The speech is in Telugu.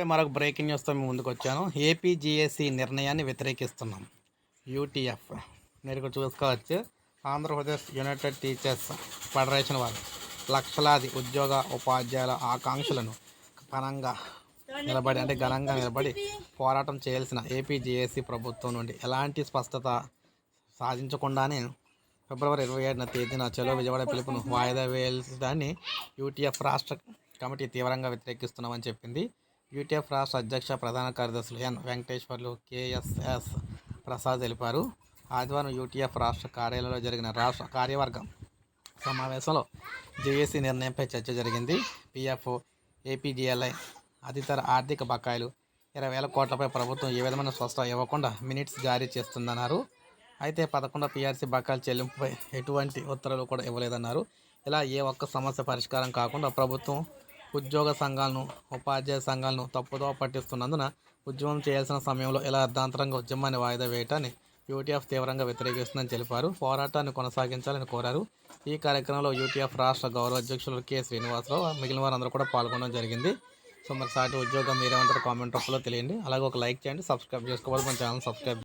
ఇప్పుడే మరొక బ్రేకింగ్ న్యూస్తో మేము ముందుకు వచ్చాను. ఏపీజీఏసీ నిర్ణయాన్ని వ్యతిరేకిస్తున్నాం. యూటీఎఫ్ మీరు చూసుకోవచ్చు. ఆంధ్రప్రదేశ్ యునైటెడ్ టీచర్స్ ఫెడరేషన్ వారు లక్షలాది ఉద్యోగ ఉపాధ్యాయుల ఆకాంక్షలను ఘనంగా నిలబడి అంటే ఘనంగా నిలబడి పోరాటం చేయాల్సిన ఏపీజీఏసీ ప్రభుత్వం నుండి ఎలాంటి స్పష్టత సాధించకుండానే ఫిబ్రవరి ఇరవై ఏడున తేదీన చలో విజయవాడ పిలుపును వాయిదా వేయాల్సిందాన్ని యూటీఎఫ్ రాష్ట్ర కమిటీ తీవ్రంగా వ్యతిరేకిస్తున్నామని చెప్పింది. యూటీఎఫ్ రాష్ట్ర అధ్యక్ష ప్రధాన కార్యదర్శులు ఎన్ వెంకటేశ్వర్లు కేఎస్ఎస్ ప్రసాద్ తెలిపారు. ఆదివారం యూటీఎఫ్ రాష్ట్ర కార్యాలయంలో జరిగిన రాష్ట్ర కార్యవర్గం సమావేశంలో జేఏసీ నిర్ణయంపై చర్చ జరిగింది. పిఎఫ్ ఏపీజీఎల్ఐ అధితర ఆర్థిక బకాయిలు ఇరవై వేల కోట్లపై ప్రభుత్వం ఏ విధమైన స్పష్టత ఇవ్వకుండా మినిట్స్ జారీ చేస్తుందన్నారు. అయితే పదకొండు పీఆర్సీ బకాయిల చెల్లింపుపై ఎటువంటి ఉత్తర్వులు కూడా ఇవ్వలేదన్నారు. ఇలా ఏ ఒక్క సమస్య పరిష్కారం కాకుండా ప్రభుత్వం ఉద్యోగ సంఘాలను ఉపాధ్యాయ సంఘాలను తప్పుదో పట్టిస్తున్నందున ఉద్యమం చేయాల్సిన సమయంలో ఇలా అర్ధాంతరంగా ఉద్యమాన్ని వాయిదా వేయటాన్ని యూటీఎఫ్ తీవ్రంగా వ్యతిరేకిస్తుందని తెలిపారు. పోరాటాన్ని కొనసాగించాలని కోరారు. ఈ కార్యక్రమంలో యూటీఎఫ్ రాష్ట్ర గౌరవ అధ్యక్షులు కె. శ్రీనివాసరావు మిగిలిన వారందరూ కూడా పాల్గొనడం జరిగింది. సో మరి సాటి ఉద్యోగం మీరేమంటారు కామెంట్ రూపంలో తెలియండి. అలాగే ఒక లైక్ చేయండి సబ్స్క్రైబ్ చేసుకోవాలి మన ఛానల్ సబ్స్క్రైబ్